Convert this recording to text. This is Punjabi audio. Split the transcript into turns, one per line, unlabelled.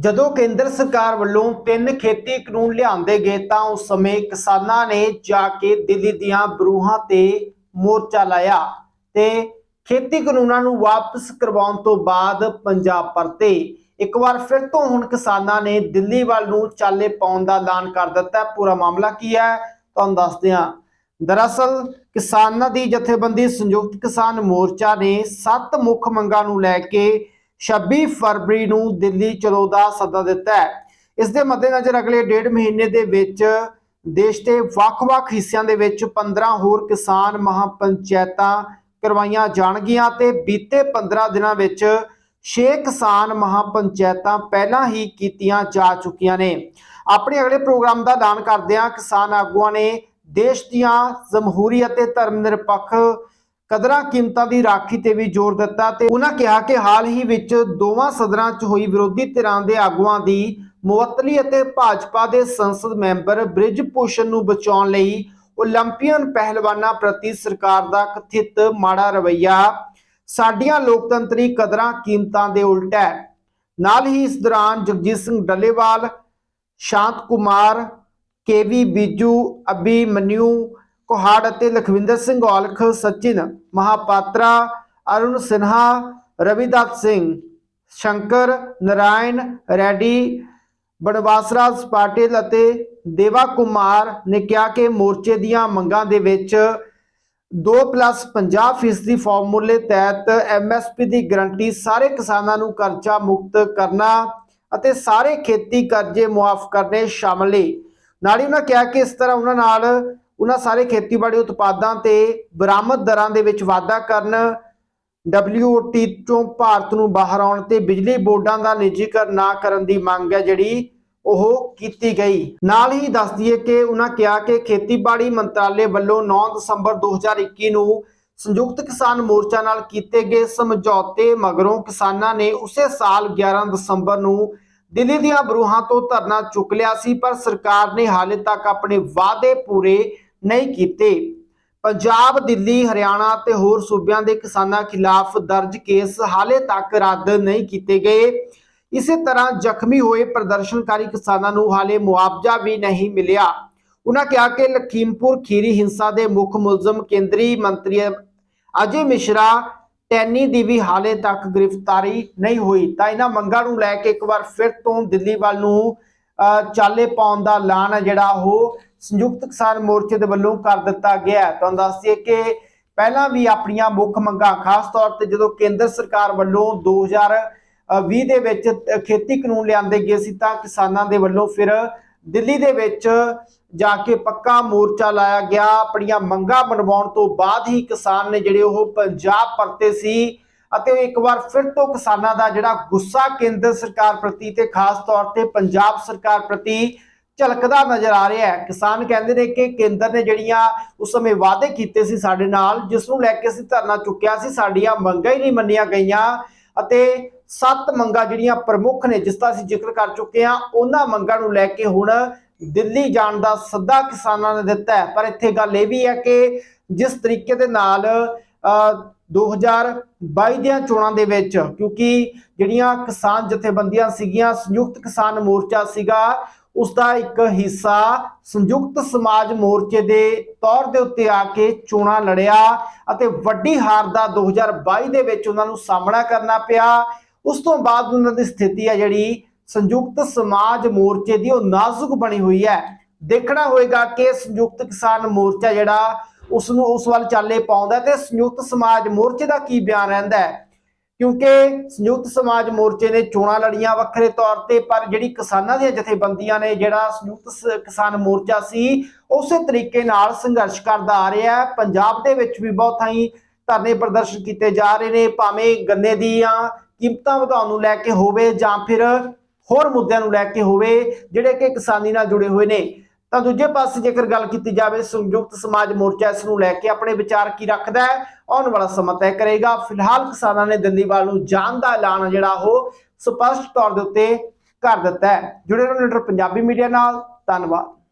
ਜਦੋਂ ਕੇਂਦਰ ਸਰਕਾਰ ਵੱਲੋਂ ਤਿੰਨ ਖੇਤੀ ਕਾਨੂੰਨ ਲਿਆਂਦੇ ਗਏ ਤਾਂ ਉਸ ਸਮੇਂ ਕਿਸਾਨਾਂ ਨੇ ਜਾ ਕੇ ਦਿੱਲੀ ਦੀਆਂ ਬਰੂਹਾਂ ਤੇ ਮੋਰਚਾ ਲਾਇਆ ਤੇ ਖੇਤੀ ਕਾਨੂੰਨਾਂ ਨੂੰ ਵਾਪਸ ਕਰਵਾਉਣ ਤੋਂ ਬਾਅਦ ਪੰਜਾਬ ਪਰਤੇ। ਇੱਕ ਵਾਰ ਫਿਰ ਤੋਂ ਹੁਣ ਕਿਸਾਨਾਂ ਨੇ ਦਿੱਲੀ ਵੱਲ ਨੂੰ ਚਾਲੇ ਪਾਉਣ ਦਾ ਐਲਾਨ ਕਰ ਦਿੱਤਾ। ਪੂਰਾ ਮਾਮਲਾ ਕੀ ਹੈ? ਤੁਹਾਨੂੰ ਦੱਸਦੇ ਹਾਂ। ਦਰਅਸਲ, ਕਿਸਾਨਾਂ ਦੀ ਜਥੇਬੰਦੀ ਸੰਯੁਕਤ ਕਿਸਾਨ ਮੋਰਚਾ ਨੇ ਸੱਤ ਮੁੱਖ ਮੰਗਾਂ ਨੂੰ ਲੈ ਕੇ 26 ਫਰਵਰੀ ਨੂੰ ਦਿੱਲੀ ਚਲੋ ਦਾ ਸੱਦਾ ਦਿੱਤਾ ਹੈ। ਇਸ ਦੇ ਮੱਦੇਨਜ਼ਰ ਅਗਲੇ ਡੇਢ ਮਹੀਨੇ ਦੇ ਵਿੱਚ ਦੇਸ਼ ਦੇ ਵੱਖ-ਵੱਖ ਹਿੱਸਿਆਂ ਦੇ ਵਿੱਚ 15 ਹੋਰ ਕਿਸਾਨ ਮਹਾਪੰਚਾਇਤਾਂ ਕਰਵਾਈਆਂ ਜਾਣਗੀਆਂ ਤੇ ਬੀਤੇ 15 ਦਿਨਾਂ ਵਿੱਚ 6 ਕਿਸਾਨ ਮਹਾਪੰਚਾਇਤਾਂ ਪਹਿਲਾਂ ਹੀ ਕੀਤੀਆਂ ਜਾ ਚੁੱਕੀਆਂ ਨੇ। ਆਪਣੇ ਅਗਲੇ ਪ੍ਰੋਗਰਾਮ ਦਾ ਐਲਾਨ ਕਰਦਿਆਂ ਕਿਸਾਨ ਆਗੂਆਂ ਨੇ ਦੇਸ਼ ਦੀਆਂ ਜਮਹੂਰੀ ਅਤੇ ਧਰਮ ਨਿਰਪੱਖ ਕਦਰਾਂ ਕੀਮਤਾਂ ਦੀ ਰਾਖੀ ਤੇ ਵੀ ਜ਼ੋਰ ਦਿੱਤਾ ਤੇ ਉਹਨਾਂ ਕਿਹਾ ਕਿ ਹਾਲ ਹੀ ਵਿੱਚ ਦੋਵਾਂ ਸਦਰਾਂ 'ਚ ਹੋਈ ਵਿਰੋਧੀ ਧਿਰਾਂ ਦੇ ਆਗੂਆਂ ਦੀ ਮੁਅੱਤਲੀ ਅਤੇ ਭਾਜਪਾ ਦੇ ਸੰਸਦ ਮੈਂਬਰ ਬ੍ਰਿਜਭੂਸ਼ਣ ਨੂੰ ਬਚਾਉਣ ਲਈ 올림ਪੀਅਨ ਪਹਿਲਵਾਨਾਂ ਪ੍ਰਤੀ ਸਰਕਾਰ ਦਾ ਕਥਿਤ ਮਾੜਾ ਰਵਈਆ। ਸਾਡੀਆਂ ਲੋਕਤੰਤਰੀ ਕਦਰਾਂ ਕੀਮਤਾਂ ਦੇ ਉਲਟ ਹੈ। ਨਾਲ ਹੀ ਇਸ ਦੌਰਾਨ ਜਗਜੀਤ ਸਿੰਘ ਡੱਲੇਵਾਲ, ਸ਼ਾਂਤ ਕੁਮਾਰ ਕੇਵੀ ਬੀਜੂ ਅਬੀ ਮਨਿਊ ਕੋਹਾੜ ਅਤੇ ਲਖਵਿੰਦਰ ਸਿੰਘ ਔਲਖ, ਸਚਿਨ ਮਹਾਪਾਤਰਾ, ਅਰੁਣ ਸਿਨਹਾ, ਰਵਿਦਾਸ ਸਿੰਘ, ਸ਼ੰਕਰ, ਨਰਾਇਣ ਰੈਡੀ ਬਨਵਾਸਰਾਜ ਪਾਟਿਲ ਅਤੇ ਦੇਵਾ ਕੁਮਾਰ ਨੇ ਕਿਹਾ ਕਿ ਮੋਰਚੇ ਦੀਆਂ ਮੰਗਾਂ ਦੇ ਵਿੱਚ 2+50% ਫੀਸਦੀ ਫਾਰਮੂਲੇ ਤਹਿਤ ਐਮਐਸਪੀ ਦੀ ਗਰੰਟੀ ਸਾਰੇ ਕਿਸਾਨਾਂ ਨੂੰ ਕਰਜ਼ਾ ਮੁਕਤ ਕਰਨਾ ਅਤੇ ਸਾਰੇ ਖੇਤੀ ਕਰਜ਼ੇ ਮੁਆਫ ਕਰਨੇ ਸ਼ਾਮਲ ਨੇ। ਨਾਲ ਹੀ ਉਹਨਾਂ ਕਿਹਾ ਕਿ ਇਸ ਤਰ੍ਹਾਂ ਉਹਨਾਂ ਨਾਲ ਉਹਨਾਂ ਸਾਰੇ ਖੇਤੀਬਾੜੀ ਉਤਪਾਦਾਂ ਤੇ ਬਰਾਮਦ ਦਰਾਂ ਦੇ ਵਿੱਚ ਵਾਧਾ ਕਰਨ WOT ਤੋਂ ਭਾਰਤ ਨੂੰ ਬਾਹਰ ਆਉਣ ਤੇ ਬਿਜਲੀ ਬੋਰਡਾਂ ਦਾ ਨਿੱਜੀਕਰਨ ਨਾ ਕਰਨ ਦੀ ਮੰਗ ਹੈ ਜਿਹੜੀ ਉਹ ਕੀਤੀ ਗਈ। ਨਾਲ ਹੀ ਦੱਸ ਦਈਏ ਕਿ ਉਹਨਾਂ ਕਿਹਾ ਕਿ ਖੇਤੀਬਾੜੀ ਮੰਤਰਾਲੇ ਵੱਲੋਂ 9 ਦਸੰਬਰ 2021 ਨੂੰ ਸੰਯੁਕਤ ਕਿਸਾਨ ਮੋਰਚਾ ਨਾਲ ਕੀਤੇ ਗਏ ਸਮਝੌਤੇ ਮਗਰੋਂ ਕਿਸਾਨਾਂ ਨੇ ਉਸੇ ਸਾਲ 11 ਦਸੰਬਰ ਨੂੰ ਦਿੱਲੀ ਦੀਆਂ ਬਰੂਹਾਂ ਤੋਂ ਧਰਨਾ ਚੁੱਕ ਲਿਆ ਸੀ, ਪਰ ਸਰਕਾਰ ਨੇ ਹਾਲੇ ਤੱਕ ਆਪਣੇ ਵਾਅਦੇ ਪੂਰੇ ਨਹੀਂ ਕੀਤੇ। ਪੰਜਾਬ, ਦਿੱਲੀ, ਹਰਿਆਣਾ ਤੇ ਹੋਰ ਸੂਬਿਆਂ ਦੇ ਕਿਸਾਨਾਂ ਖਿਲਾਫ ਦਰਜ ਕੇਸ ਹਾਲੇ ਤੱਕ ਰੱਦ ਨਹੀਂ ਕੀਤੇ ਗਏ। ਇਸੇ ਤਰ੍ਹਾਂ ਜ਼ਖਮੀ ਹੋਏ ਪ੍ਰਦਰਸ਼ਨਕਾਰੀ ਕਿਸਾਨਾਂ ਨੂੰ ਹਾਲੇ ਮੁਆਵਜ਼ਾ ਵੀ ਨਹੀਂ ਮਿਲਿਆ। ਉਹਨਾਂ ਕਿਹਾ ਕਿ ਲਖੀਮਪੁਰ ਖੀਰੀ ਹਿੰਸਾ ਦੇ ਮੁੱਖ ਮੁਲਜ਼ਮ ਕੇਂਦਰੀ ਮੰਤਰੀ ਅਜੇ ਮਿਸ਼ਰਾ ਟੈਨੀ ਦੀ ਵੀ ਹਾਲੇ ਤੱਕ ਗ੍ਰਿਫਤਾਰੀ ਨਹੀਂ ਹੋਈ। ਤਾਂ ਇਹਨਾਂ ਮੰਗਾਂ ਨੂੰ ਲੈ ਕੇ ਇੱਕ ਵਾਰ ਫਿਰ ਤੋਂ ਦਿੱਲੀ ਵੱਲ ਨੂੰ ਚਾਲੇ ਪਾਉਣ ਦਾ ਐਲਾਨ ਹੈ ਜਿਹੜਾ ਉਹ ਸੰਯੁਕਤ ਕਿਸਾਨ ਮੋਰਚੇ ਦੇ ਵੱਲੋਂ ਕਰ ਦਿੱਤਾ ਗਿਆ ਤੁਹਾਨੂੰ ਦੱਸ ਦਈਏ ਕਿ ਪਹਿਲਾਂ ਵੀ ਆਪਣੀਆਂ ਮੁੱਖ ਮੰਗਾਂ, ਖਾਸ ਤੌਰ ਤੇ ਜਦੋਂ ਕੇਂਦਰ ਸਰਕਾਰ ਵੱਲੋਂ 2020 ਦੇ ਵਿੱਚ ਖੇਤੀ ਕਾਨੂੰਨ ਲਿਆਂਦੇ ਗਏ ਸੀ ਤਾਂ ਕਿਸਾਨਾਂ ਦੇ ਵੱਲੋਂ ਫਿਰ ਦਿੱਲੀ ਦੇ ਵਿੱਚ ਜਾ ਕੇ ਪੱਕਾ ਮੋਰਚਾ ਲਾਇਆ ਗਿਆ। ਆਪਣੀਆਂ ਮੰਗਾਂ ਮਨਵਾਉਣ ਤੋਂ ਬਾਅਦ ਹੀ ਕਿਸਾਨ ਨੇ ਜਿਹੜੇ ਉਹ ਪੰਜਾਬ ਪਰਤੇ ਸੀ। ਅਤੇ ਉਹ ਇੱਕ ਵਾਰ ਫਿਰ ਤੋਂ ਕਿਸਾਨਾਂ ਦਾ ਜਿਹੜਾ ਗੁੱਸਾ ਕੇਂਦਰ ਸਰਕਾਰ ਪ੍ਰਤੀ ਤੇ ਖਾਸ ਤੌਰ ਤੇ ਪੰਜਾਬ ਸਰਕਾਰ ਪ੍ਰਤੀ ਝਲਕਦਾ ਨਜ਼ਰ ਆ ਰਿਹਾ ਹੈ। ਕਿਸਾਨ ਕਹਿੰਦੇ ਨੇ ਕਿ ਕੇਂਦਰ ਨੇ ਜਿਹੜੀਆਂ ਉਸ ਸਮੇਂ ਵਾਅਦੇ ਕੀਤੇ ਸੀ ਸਾਡੇ ਨਾਲ ਜਿਸ ਨੂੰ ਲੈ ਕੇ ਅਸੀਂ ਧਰਨਾ ਚੁੱਕਿਆ ਸੀ ਸਾਡੀਆਂ ਮੰਗਾਂ ਹੀ ਨਹੀਂ ਮੰਨੀਆਂ ਗਈਆਂ ਅਤੇ ਸੱਤ ਮੰਗਾਂ ਜਿਹੜੀਆਂ ਪ੍ਰਮੁੱਖ ਨੇ ਜਿਸ ਦਾ ਅਸੀਂ ਜ਼ਿਕਰ ਕਰ ਚੁੱਕੇ ਹਾਂ ਉਹਨਾਂ ਮੰਗਾਂ ਨੂੰ ਲੈ ਕੇ ਹੁਣ ਦਿੱਲੀ ਜਾਣ ਦਾ ਸੱਦਾ ਕਿਸਾਨਾਂ ਨੇ ਦਿੱਤਾ ਹੈ। ਪਰ ਇੱਥੇ ਗੱਲ ਇਹ ਵੀ ਹੈ ਕਿ ਜਿਸ ਤਰੀਕੇ ਦੇ ਨਾਲ ਅ, 2022 ਦੀਆਂ ਚੋਣਾਂ ਦੇ ਵਿੱਚ, ਕਿਉਂਕਿ ਜਿਹੜੀਆਂ ਕਿਸਾਨ ਜਥੇਬੰਦੀਆਂ ਸੀਗੀਆਂ, ਸੰਯੁਕਤ ਕਿਸਾਨ ਮੋਰਚਾ ਸੀਗਾ ਉਸ ਦਾ ਇੱਕ ਹਿੱਸਾ ਸੰਯੁਕਤ ਸਮਾਜ ਮੋਰਚੇ ਦੇ ਤੌਰ ਦੇ ਉੱਤੇ ਆ ਕੇ ਚੋਣਾਂ ਲੜਿਆ ਅਤੇ ਵੱਡੀ ਹਾਰ ਦਾ 2022 ਦੇ ਵਿੱਚ ਉਹਨਾਂ ਨੂੰ ਸਾਹਮਣਾ ਕਰਨਾ ਪਿਆ। ਉਸ ਤੋਂ ਬਾਅਦ ਉਹਨਾਂ ਦੀ ਸਥਿਤੀ ਹੈ ਜਿਹੜੀ ਸੰਯੁਕਤ ਸਮਾਜ ਮੋਰਚੇ ਦੀ, ਉਹ ਨਾਜ਼ੁਕ ਬਣੀ ਹੋਈ ਹੈ। ਦੇਖਣਾ ਹੋਏਗਾ ਕਿ ਸੰਯੁਕਤ ਕਿਸਾਨ ਮੋਰਚਾ ਜਿਹੜਾ ਉਸ ਨੂੰ ਉਸ ਵੱਲ ਚਾਲੇ ਪਾਉਂਦਾ ਤੇ ਸੰਯੁਕਤ ਸਮਾਜ ਮੋਰਚੇ ਦਾ ਕੀ ਬਿਆਨ ਰਹਿੰਦਾ ਹੈ? ਕਿਉਂਕਿ ਸੰਯੁਕਤ ਸਮਾਜ ਮੋਰਚੇ ਨੇ ਚੋਣਾਂ ਲੜੀਆਂ ਵੱਖਰੇ ਤੌਰ ਤੇ, ਪਰ ਜਿਹੜੀ ਕਿਸਾਨਾਂ ਦੀਆਂ ਜਥੇਬੰਦੀਆਂ ਨੇ, ਜਿਹੜਾ ਸੰਯੁਕਤ ਕਿਸਾਨ ਮੋਰਚਾ ਸੀ, ਉਸੇ ਤਰੀਕੇ ਨਾਲ ਸੰਘਰਸ਼ ਕਰਦਾ ਆ ਰਿਹਾ ਹੈ। ਪੰਜਾਬ ਦੇ ਵਿੱਚ ਵੀ ਬਹੁਤ ਥਾਈਂ ਧਰਨੇ ਪ੍ਰਦਰਸ਼ਨ ਕੀਤੇ ਜਾ ਰਹੇ ਨੇ, ਭਾਵੇਂ ਗੰਨੇ ਦੀਆਂ ਕੀਮਤਾਂ ਵਧਾਉਣ ਨੂੰ ਲੈ ਕੇ ਹੋਵੇ ਜਾਂ ਫਿਰ ਹੋਰ ਮੁੱਦਿਆਂ ਨੂੰ ਲੈ ਕੇ ਹੋਵੇ, ਜਿਹੜੇ ਕਿ ਕਿਸਾਨੀ ਨਾਲ ਜੁੜੇ ਹੋਏ ਨੇ। ਤਾਂ ਦੂਜੇ ਪਾਸੇ ਜੇਕਰ ਗੱਲ ਕੀਤੀ ਜਾਵੇ, ਸੰਯੁਕਤ ਸਮਾਜ ਮੋਰਚਾ ਇਸ ਨੂੰ ਲੈ ਕੇ ਆਪਣੇ ਵਿਚਾਰ ਕੀ ਰੱਖਦਾ ਹੈ, ਆਉਣ ਵਾਲਾ ਸਮਾਂ ਤੈਅ ਕਰੇਗਾ। ਫਿਲਹਾਲ ਕਿਸਾਨਾਂ ਨੇ ਦਿੱਲੀਵਾਲ ਨੂੰ ਜਾਣ ਦਾ ਐਲਾਨ ਜਿਹੜਾ ਉਹ ਸਪਸ਼ਟ ਤੌਰ ਦੇ ਉੱਤੇ ਕਰ ਦਿੱਤਾ ਹੈ। ਜੁੜੇ ਰਹੋ ਲੀਡਰ ਪੰਜਾਬੀ ਮੀਡੀਆ ਨਾਲ। ਧੰਨਵਾਦ।